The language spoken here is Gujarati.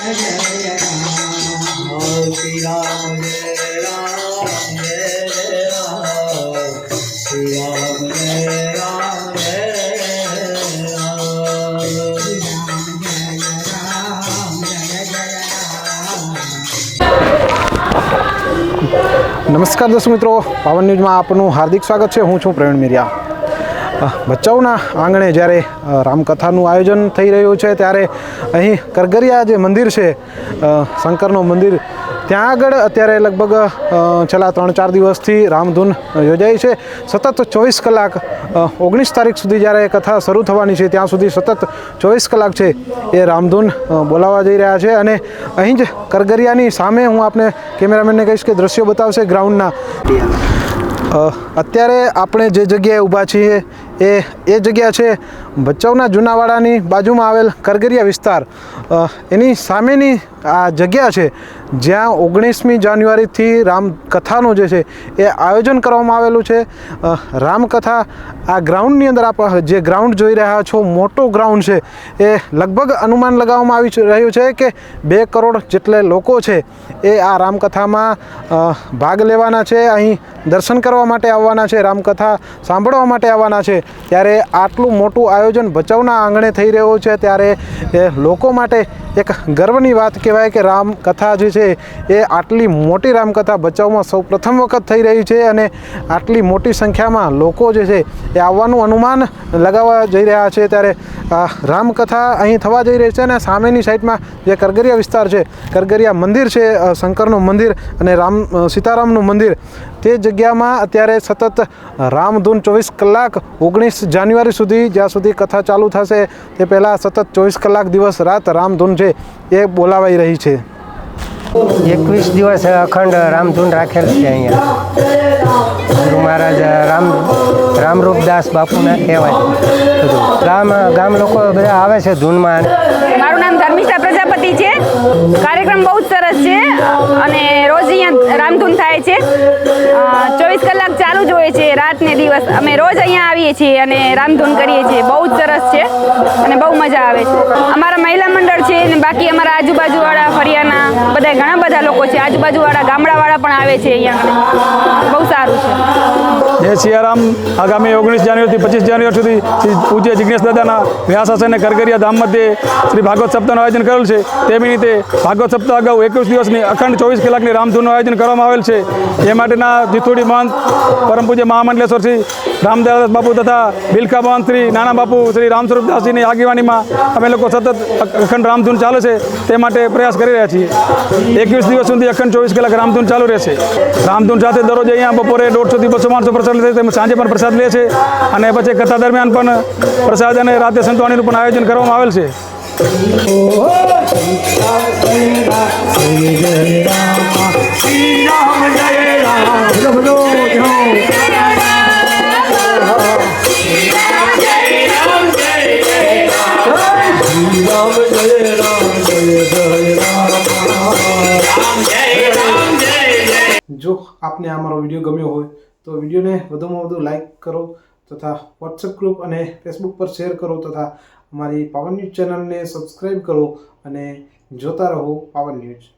નમસ્કાર દર્શક મિત્રો પાવન ન્યૂઝમાં આપનું હાર્દિક સ્વાગત છે. હું છું પ્રવીણ મિરિયા. ભચાઉના આંગણે જ્યારે રામકથાનું આયોજન થઈ રહ્યું છે, ત્યારે અહીં કરગરિયા જે મંદિર છે શંકરનું મંદિર, ત્યાં આગળ અત્યારે લગભગ છેલ્લા ત્રણ ચાર દિવસથી રામધૂન યોજાઈ છે. સતત ચોવીસ કલાક ઓગણીસ તારીખ સુધી જ્યારે કથા શરૂ થવાની છે, ત્યાં સુધી સતત ચોવીસ કલાક છે એ રામધૂન બોલાવવા જઈ રહ્યા છે. અને અહીં જ કરગરિયાની સામે હું આપને કેમેરામેનને કહીશ કે દ્રશ્યો બતાવશે ગ્રાઉન્ડના. અત્યારે આપણે જે જગ્યાએ ઊભા છીએ એ એ જગ્યા છે ભચાઉના જૂનાવાડાની બાજુમાં આવેલ કરગરિયા વિસ્તાર. એની સામેની આ જગ્યા છે, જ્યાં ઓગણીસમી જાન્યુઆરીથી રામકથાનું જે છે, એ આયોજન કરવામાં આવેલું છે. રામકથા આ ગ્રાઉન્ડની અંદર આપ, જે ગ્રાઉન્ડ જોઈ રહ્યા છો, મોટો ગ્રાઉન્ડ છે, એ લગભગ અનુમાન લગાવવામાં આવી રહ્યું છે કે બે કરોડ જેટલે લોકો છે, એ આ રામકથામાં ભાગ લેવાના છે, અહીં દર્શન કરવા માટે આવવાના છે, રામકથા સાંભળવા માટે આવવાના છે, ત્યારે આટલું મોટું આયોજન ભચાઉના આંગણે થઈ રહ્યો છે ત્યારે લોકો માટે એક ગર્વની વાત કહેવાય કે રામકથા જે છે એ આટલી મોટી રામકથા ભચાઉમાં સૌ પ્રથમ વખત થઈ રહી છે અને આટલી મોટી સંખ્યામાં લોકો જે છે એ આવવાનું અનુમાન લગાવવા જઈ રહ્યા છે ત્યારે રામકથા અહીં થવા જઈ રહી છે અને સામેની સાઈડમાં જે કરગરિયા વિસ્તાર છે, કરગરિયા મંદિર છે શંકરનું મંદિર અને રામ સીતારામનું મંદિર, તે જગ્યામાં અત્યારે સતત રામધૂન ચોવીસ કલાક ઓગણીસ જાન્યુઆરી સુધી જ્યાં સુધી કથા ચાલુ થશે, તે પહેલાં સતત ચોવીસ કલાક દિવસ રાત રામધૂન છે, એ બોલાવાઈ રહી છે. એકવીસ દિવસ અખંડ રામધૂન રાખેલ છે અહીંયા. ગુરુ મહારાજ રામ રામરૂપદાસ બાપુના કહેવાય. બધું ગામ ગામ લોકો બધા આવે છે ધૂનમાં મારું નામ ધર્મિષ્ઠા પ્રજાપતિ છે. કાર્યક્રમ બહુ જ સરસ છે અને રોજ અહીંયા રામધૂન થાય છે. ચોવીસ કલાક ચાલુ જ હોય છે રાત ને દિવસ. અમે રોજ અહીંયા આવીએ છીએ અને રામધૂન કરીએ છીએ. બહુ જ સરસ છે અને બહુ મજા આવે છે. અમારા મહિલા મંડળ છે ને બાકી અમારા આજુબાજુવાળા ફરિયાના બધા ઘણા બધા લોકો છે. આજુબાજુવાળા ગામડાવાળા પણ આવે છે અહીંયા બહુ સારું છે. જય સિયારામ. આગામી ઓગણીસ જાન્યુઆરીથી પચીસ જાન્યુઆરી સુધી શ્રી પૂજ્ય જિજ્ઞેશ દાદાના વ્યાસાસને કરગરિયા ધામ મધ્યે શ્રી ભાગવત સપ્તાહનું આયોજન કરેલ છે. તેવી રીતે ભાગવત સપ્તાહ અગાઉ એકવીસ દિવસની અખંડ ચોવીસ કલાકની રામધૂનનું આયોજન કરવામાં આવેલ છે. એ માટેના જીથોડી મહંત, પરમ પૂજ્ય મહામંડલેશ્વર શ્રી રામદાસ બાપુ તથા બિલકા મહંત શ્રી નાના બાપુ શ્રી રામસ્વરૂપદાસજીની આગેવાનીમાં અમે લોકો સતત અખંડ રામધૂન ચાલે છે. તે માટે પ્રયાસ કરી રહ્યા છીએ. એકવીસ દિવસ સુધી અખંડ ચોવીસ કલાક રામધૂન ચાલુ રહેશે. રામધૂન સાથે દરરોજ અહીંયા બપોરે દોઢસોથી બસો માણસો પ્રસાદ લે છે તેમજ સાંજે પણ પ્રસાદ લે છે અને પછી કથા દરમિયાન પણ પ્રસાદ અને રાતે સંતવાણીનું પણ આયોજન કરવામાં આવેલ છે. જો આપને આ વીડિયો ગમ્યો હોય તો વિડીયોને વધુમાં વધુ લાઈક કરો તથા વોટ્સએપ ગ્રુપ અને ફેસબુક પર શેર કરો તથા અમારી પાવન ન્યૂઝ ચેનલને સબસ્ક્રાઈબ કરો અને જોતા રહો પાવન ન્યૂઝ